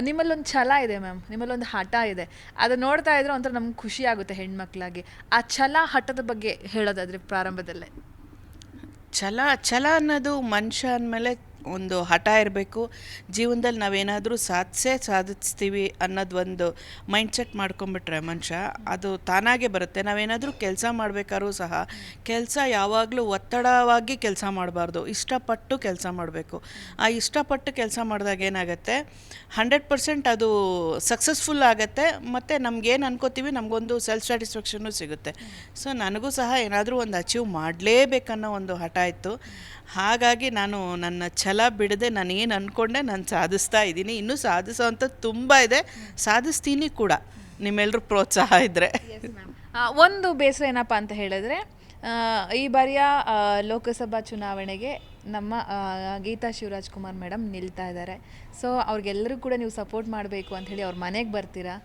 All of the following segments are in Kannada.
ನಿಮ್ಮಲ್ಲೊಂದು ಛಲ ಇದೆ ಮ್ಯಾಮ್, ನಿಮ್ಮಲ್ಲೊಂದು ಹಠ ಇದೆ. ಅದು ನೋಡ್ತಾ ಇದ್ರೆ ಒಂಥರ ನಮ್ಗೆ ಖುಷಿ ಆಗುತ್ತೆ ಹೆಣ್ಮಕ್ಳಾಗಿ. ಆ ಛಲ ಹಠದ ಬಗ್ಗೆ ಹೇಳೋದಾದ್ರೆ ಪ್ರಾರಂಭದಲ್ಲೇ. ಛಲ ಛಲ ಅನ್ನೋದು ಮನುಷ್ಯ ಅಂದಮೇಲೆ ಒಂದು ಹಠ ಇರಬೇಕು. ಜೀವನದಲ್ಲಿ ನಾವೇನಾದರೂ ಸಾಧಿಸೇ ಸಾಧಿಸ್ತೀವಿ ಅನ್ನೋದು ಒಂದು ಮೈಂಡ್ಸೆಟ್ ಮಾಡ್ಕೊಂಬಿಟ್ರೆ ಮನುಷ್ಯ, ಅದು ತಾನಾಗೆ ಬರುತ್ತೆ. ನಾವೇನಾದರೂ ಕೆಲಸ ಮಾಡಬೇಕಾದ್ರೂ ಸಹ ಕೆಲಸ ಯಾವಾಗಲೂ ಒತ್ತಡವಾಗಿ ಕೆಲಸ ಮಾಡಬಾರ್ದು. ಇಷ್ಟಪಟ್ಟು ಕೆಲಸ ಮಾಡಬೇಕು. ಆ ಇಷ್ಟಪಟ್ಟು ಕೆಲಸ ಮಾಡಿದಾಗ ಏನಾಗುತ್ತೆ? ಹಂಡ್ರೆಡ್ ಪರ್ಸೆಂಟ್ ಅದು ಸಕ್ಸಸ್ಫುಲ್ ಆಗುತ್ತೆ. ಮತ್ತು ನಮಗೇನು ಅನ್ಕೋತೀವಿ? ನಮಗೊಂದು ಸೆಲ್ಫ್ ಸ್ಯಾಟಿಸ್ಫ್ಯಾಕ್ಷನು ಸಿಗುತ್ತೆ. ಸೊ ನನಗೂ ಸಹ ಏನಾದರೂ ಒಂದು ಅಚೀವ್ ಮಾಡಲೇಬೇಕನ್ನೋ ಒಂದು ಹಠ ಇತ್ತು. ಹಾಗಾಗಿ ನಾನು ನನ್ನ ಛಲ ಬಿಡದೆ ನಾನು ಏನು ಅಂದ್ಕೊಂಡೆ ನಾನು ಸಾಧಿಸ್ತಾ ಇದ್ದೀನಿ. ಇನ್ನೂ ಸಾಧಿಸೋವಂಥದ್ದು ತುಂಬ ಇದೆ. ಸಾಧಿಸ್ತೀನಿ ಕೂಡ. ನಿಮ್ಮೆಲ್ಲರೂ ಪ್ರೋತ್ಸಾಹ ಇದ್ದರೆ ಒಂದು ಬೇಸರ ಏನಪ್ಪ ಅಂತ ಹೇಳಿದ್ರೆ ಈ ಬಾರಿಯ ಲೋಕಸಭಾ ಚುನಾವಣೆಗೆ ನಮ್ಮ ಗೀತಾ ಶಿವರಾಜ್ ಕುಮಾರ್ ಮೇಡಮ್ ನಿಲ್ತಾ ಇದ್ದಾರೆ. ಸೊ ಅವ್ರಿಗೆಲ್ಲರೂ ಕೂಡ ನೀವು ಸಪೋರ್ಟ್ ಮಾಡಬೇಕು ಅಂತ ಹೇಳಿ ಅವ್ರ ಮನೆಗೆ ಬರ್ತೀರಾ?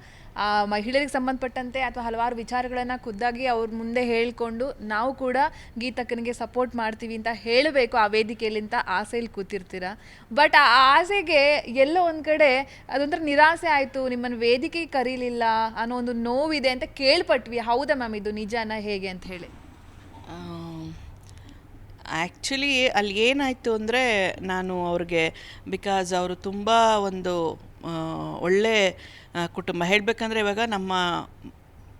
ಮಹಿಳೆಯರಿಗೆ ಸಂಬಂಧಪಟ್ಟಂತೆ ಅಥವಾ ಹಲವಾರು ವಿಚಾರಗಳನ್ನು ಖುದ್ದಾಗಿ ಅವ್ರ ಮುಂದೆ ಹೇಳಿಕೊಂಡು ನಾವು ಕೂಡ ಗೀತಕ್ಕನಿಗೆ ಸಪೋರ್ಟ್ ಮಾಡ್ತೀವಿ ಅಂತ ಹೇಳಬೇಕು ಆ ವೇದಿಕೆಯಲ್ಲಿ ಅಂತ ಆಸೆಯಲ್ಲಿ ಕೂತಿರ್ತೀರ? ಬಟ್ ಆ ಆಸೆಗೆ ಎಲ್ಲೋ ಒಂದು ಕಡೆ ಅದೊಂಥರ ನಿರಾಸೆ ಆಯಿತು, ನಿಮ್ಮನ್ನು ವೇದಿಕೆಗೆ ಕರೀಲಿಲ್ಲ ಅನ್ನೋ ಒಂದು ನೋವಿದೆ ಅಂತ ಕೇಳ್ಪಟ್ವಿ. ಹೌದಾ ಮ್ಯಾಮ್ ಇದು ನಿಜಾನ ಹೇಗೆ ಅಂತ ಹೇಳಿ? ಆ್ಯಕ್ಚುಲಿ ಅಲ್ಲಿ ಏನಾಯಿತು ಅಂದರೆ ನಾನು ಅವ್ರಿಗೆ ಬಿಕಾಸ್ ಅವರು ತುಂಬ ಒಂದು ಆ, ಒಳ್ಳೆ ಕುಟುಂಬ. ಹೇಳಬೇಕಂದ್ರೆ ಇವಾಗ ನಮ್ಮ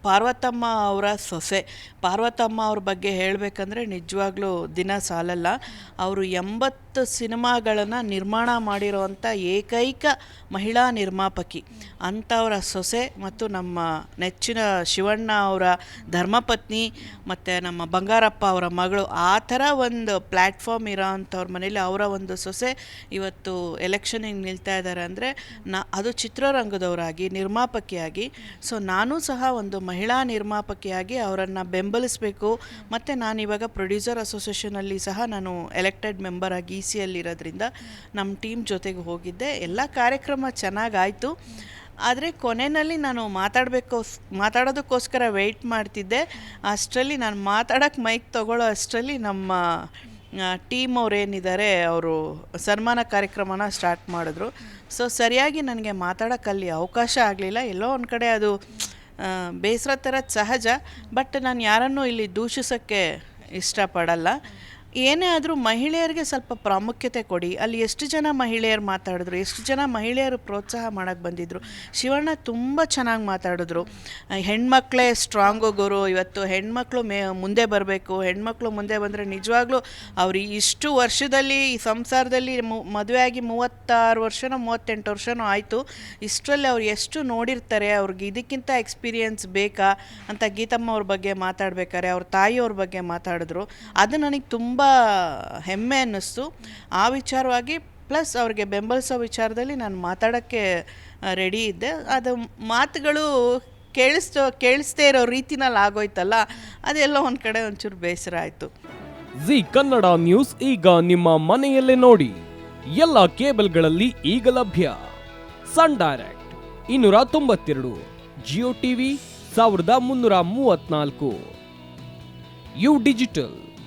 ಪಾರ್ವತಮ್ಮ ಅವರ ಸೊಸೆ. ಪಾರ್ವತಮ್ಮ ಅವ್ರ ಬಗ್ಗೆ ಹೇಳಬೇಕಂದ್ರೆ ನಿಜವಾಗ್ಲೂ ದಿನ ಸಾಲಲ್ಲ. ಅವರು ಎಂಬತ್ತು ಸಿನಿಮಾಗಳನ್ನು ನಿರ್ಮಾಣ ಮಾಡಿರುವಂಥ ಏಕೈಕ ಮಹಿಳಾ ನಿರ್ಮಾಪಕಿ. ಅಂಥವರ ಸೊಸೆ ಮತ್ತು ನಮ್ಮ ನೆಚ್ಚಿನ ಶಿವಣ್ಣ ಅವರ ಧರ್ಮಪತ್ನಿ ಮತ್ತು ನಮ್ಮ ಬಂಗಾರಪ್ಪ ಅವರ ಮಗಳು. ಆ ಥರ ಒಂದು ಪ್ಲ್ಯಾಟ್ಫಾರ್ಮ್ ಇರೋ ಅಂಥವ್ರ ಮನೇಲಿ ಅವರ ಒಂದು ಸೊಸೆ ಇವತ್ತು ಎಲೆಕ್ಷನಿಗೆ ನಿಲ್ತಾ ಇದ್ದಾರೆ ಅಂದರೆ ನಾ ಅದು ಚಿತ್ರರಂಗದವರಾಗಿ, ನಿರ್ಮಾಪಕಿಯಾಗಿ. ಸೊ ನಾನು ಸಹ ಒಂದು ಮಹಿಳಾ ನಿರ್ಮಾಪಕಿಯಾಗಿ ಅವರನ್ನು ಬೆಂಬಲಿಸಬೇಕು. ಮತ್ತು ನಾನು ಇವಾಗ ಪ್ರೊಡ್ಯೂಸರ್ ಅಸೋಸಿಯೇಷನಲ್ಲಿ ಸಹ ನಾನು ಎಲೆಕ್ಟೆಡ್ ಮೆಂಬರ್ ಆಗಿ ಇ ಸಿ ಇರೋದ್ರಿಂದ ನಮ್ಮ ಟೀಮ್ ಜೊತೆಗೆ ಹೋಗಿದ್ದೆ. ಎಲ್ಲ ಕಾರ್ಯಕ್ರಮ ಚೆನ್ನಾಗಾಯಿತು. ಆದರೆ ಕೊನೆಯಲ್ಲಿ ನಾನು ಮಾತಾಡಬೇಕು ಮಾತಾಡೋದಕ್ಕೋಸ್ಕರ ವೆಯ್ಟ್ ಮಾಡ್ತಿದ್ದೆ. ಅಷ್ಟರಲ್ಲಿ ನಾನು ಮಾತಾಡೋಕ್ಕೆ ಮೈಕ್ ತಗೊಳ್ಳೋ ಅಷ್ಟರಲ್ಲಿ ನಮ್ಮ ಟೀಮ್ ಅವರೇನಿದ್ದಾರೆ, ಅವರು ಸನ್ಮಾನ ಕಾರ್ಯಕ್ರಮನ ಸ್ಟಾರ್ಟ್ ಮಾಡಿದ್ರು. ಸೊ ಸರಿಯಾಗಿ ನನಗೆ ಮಾತಾಡೋಕ್ಕಲ್ಲಿ ಅವಕಾಶ ಆಗಲಿಲ್ಲ. ಎಲ್ಲೋ ಒಂದು ಕಡೆ ಅದು ಬೇಸರ ಥರ ಸಹಜ ಬಟ್ ನಾನು ಯಾರನ್ನೂ ಇಲ್ಲಿ ದೂಷಿಸೋಕ್ಕೆ ಇಷ್ಟಪಡಲ್ಲ. ಏನೇ ಆದರೂ ಮಹಿಳೆಯರಿಗೆ ಸ್ವಲ್ಪ ಪ್ರಾಮುಖ್ಯತೆ ಕೊಡಿ. ಅಲ್ಲಿ ಎಷ್ಟು ಜನ ಮಹಿಳೆಯರು ಮಾತಾಡಿದ್ರು, ಎಷ್ಟು ಜನ ಮಹಿಳೆಯರು ಪ್ರೋತ್ಸಾಹ ಮಾಡೋಕ್ಕೆ ಬಂದಿದ್ದರು ಶಿವಣ್ಣ ತುಂಬ ಚೆನ್ನಾಗಿ ಮಾತಾಡಿದ್ರು. ಹೆಣ್ಮಕ್ಳೇ ಸ್ಟ್ರಾಂಗ್ ಗುರು, ಇವತ್ತು ಹೆಣ್ಮಕ್ಳು ಮೇ, ಮುಂದೆ ಬರಬೇಕು. ಹೆಣ್ಮಕ್ಳು ಮುಂದೆ ಬಂದರೆ ನಿಜವಾಗ್ಲೂ ಅವ್ರು ಇಷ್ಟು ವರ್ಷದಲ್ಲಿ, ಈ ಸಂಸಾರದಲ್ಲಿ ಮದುವೆ ಆಗಿ ಮೂವತ್ತಾರು ವರ್ಷನೋ, ಮೂವತ್ತೆಂಟು ವರ್ಷನೋ ಆಯಿತು. ಇಷ್ಟರಲ್ಲಿ ಅವ್ರು ಎಷ್ಟು ನೋಡಿರ್ತಾರೆ, ಅವ್ರಿಗೆ ಇದಕ್ಕಿಂತ ಎಕ್ಸ್ಪೀರಿಯನ್ಸ್ ಬೇಕಾ ಅಂತ ಗೀತಮ್ಮ ಅವ್ರ ಬಗ್ಗೆ ಮಾತಾಡ್ಬೇಕಾರೆ, ಅವ್ರ ತಾಯಿಯವ್ರ ಬಗ್ಗೆ ಮಾತಾಡಿದ್ರು. ಅದು ನನಗೆ ತುಂಬ ಹೆಮ್ಮೆ ಅನ್ನಿಸ್ತು. ಆ ವಿಚಾರವಾಗಿ ಪ್ಲಸ್ ಅವ್ರಿಗೆ ಬೆಂಬಲಿಸೋ ವಿಚಾರದಲ್ಲಿ ನಾನು ಮಾತಾಡೋಕ್ಕೆ ರೆಡಿ ಇದ್ದೆ. ಅದು ಮಾತುಗಳು ಕೇಳಿಸ್ತೋ ಕೇಳಿಸ್ದೇ ಇರೋ ರೀತಿನಲ್ಲಿ ಆಗೋಯ್ತಲ್ಲ, ಅದೆಲ್ಲ ಒಂದು ಕಡೆ ಒಂಚೂರು ಬೇಸರ ಆಯಿತು. ಜಿ ಕನ್ನಡ ನ್ಯೂಸ್ ಈಗ ನಿಮ್ಮ ಮನೆಯಲ್ಲೇ ನೋಡಿ. ಎಲ್ಲ ಕೇಬಲ್ಗಳಲ್ಲಿ ಈಗ ಲಭ್ಯ. ಸನ್ ಡೈರೆಕ್ಟ್ ಇನ್ನೂರ ತೊಂಬತ್ತೆರಡು, ಜಿಯೋ ಟಿವಿ ಸಾವಿರದ ಮುನ್ನೂರ ಮೂವತ್ನಾಲ್ಕು ಯು ಡಿಜಿಟಲ್.